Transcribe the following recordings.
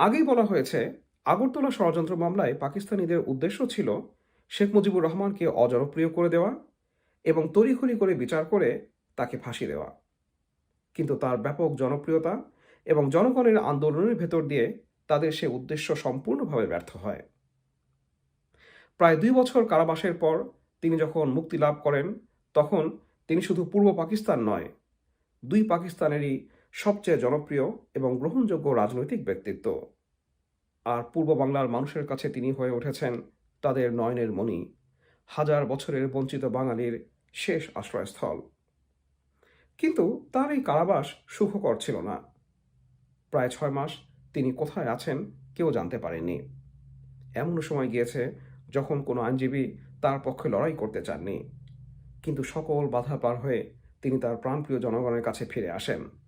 আগেই বলা হয়েছে, আগরতলা ষড়যন্ত্র মামলায় পাকিস্তানিদের উদ্দেশ্য ছিল শেখ মুজিবুর রহমানকে অজনপ্রিয় করে দেওয়া এবং তড়িঘড়ি করে বিচার করে তাকে ফাঁসি দেওয়া। কিন্তু তার ব্যাপক জনপ্রিয়তা এবং জনগণের আন্দোলনের ভেতর দিয়ে তাদের সে উদ্দেশ্য সম্পূর্ণভাবে ব্যর্থ হয়। প্রায় দুই বছর কারাবাসের পর তিনি যখন মুক্তি লাভ করেন, তখন তিনি শুধু পূর্ব পাকিস্তান নয়, দুই পাকিস্তানেরই সবচেয়ে জনপ্রিয় এবং গ্রহণযোগ্য রাজনৈতিক ব্যক্তিত্ব। আর পূর্ব বাংলার মানুষের কাছে তিনি হয়ে উঠেছেন তাদের নয়নের মণি, হাজার বছরের বঞ্চিত বাঙালির শেষ আশ্রয়স্থল। কিন্তু তার এই কারাবাস সুখকর ছিল না। প্রায় ছয় মাস তিনি কোথায় আছেন কেউ জানতে পারেননি। এমন সময় গিয়েছে যখন কোনো আইনজীবী তার পক্ষে লড়াই করতে চাননি। কিন্তু সকল বাধা পার হয়ে তিনি তার প্রাণপ্রিয় জনগণের কাছে ফিরে আসেন।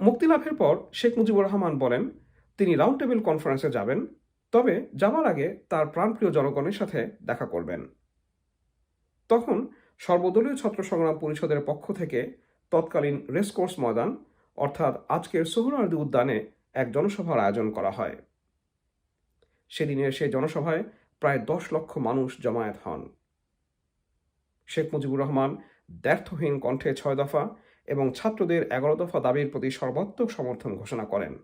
মুক্তিলাভের পর শেখ মুজিবুর রহমান বলেন, তিনি রাউন্ড টেবিল কনফারেন্সে যাবেন, তবে যাওয়ার আগে তার প্রাণপ্রিয় জনগণের সাথে দেখা করবেন। তখন সর্বদলীয় ছাত্র সংগ্রাম পরিষদের পক্ষ থেকে তৎকালীন রেসকোর্স ময়দান, অর্থাৎ আজকের সোহরাওয়ার্দী উদ্যানে এক জনসভার আয়োজন করা হয়। সেদিনের সেই জনসভায় প্রায় দশ লক্ষ মানুষ জমায়েত হন। শেখ মুজিবুর রহমান দ্ব্যর্থহীন কণ্ঠে ছয় দফা এবং ছাত্রদের এগারো দফা দাবির প্রতি সর্বাত্মক সমর্থন ঘোষণা করেন।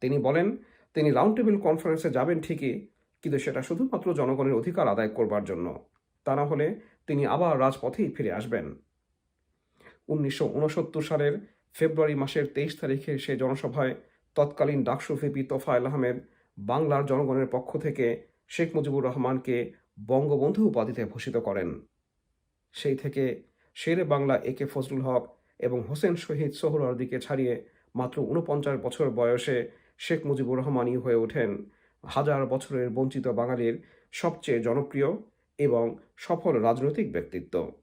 তিনি বলেন, তিনি রাউন্ড টেবিল কনফারেন্সে যাবেন ঠিকই, কিন্তু সেটা শুধুমাত্র জনগণের অধিকার আদায় করবার জন্য। তা না হলে তিনি আবার রাজপথেই ফিরে আসবেন। উনিশশো উনসত্তর সালের ফেব্রুয়ারি মাসের তেইশ তারিখে সে জনসভায় তৎকালীন ডাকসু ভিপি তোফায়েল আহমেদ বাংলার জনগণের পক্ষ থেকে শেখ মুজিবুর রহমানকে বঙ্গবন্ধু উপাধিতে ভূষিত করেন। সেই থেকে শেরে বাংলা এ কে ফজলুল হক এবং হোসেন শহীদ সোহরাওয়ার্দীকে ছাড়িয়ে মাত্র উনপঞ্চাশ বছর বয়সে শেখ মুজিবুর রহমানই হয়ে ওঠেন। হাজার বছরের বঞ্চিত বাঙালির সবচেয়ে জনপ্রিয় এবং সফল রাজনৈতিক ব্যক্তিত্ব।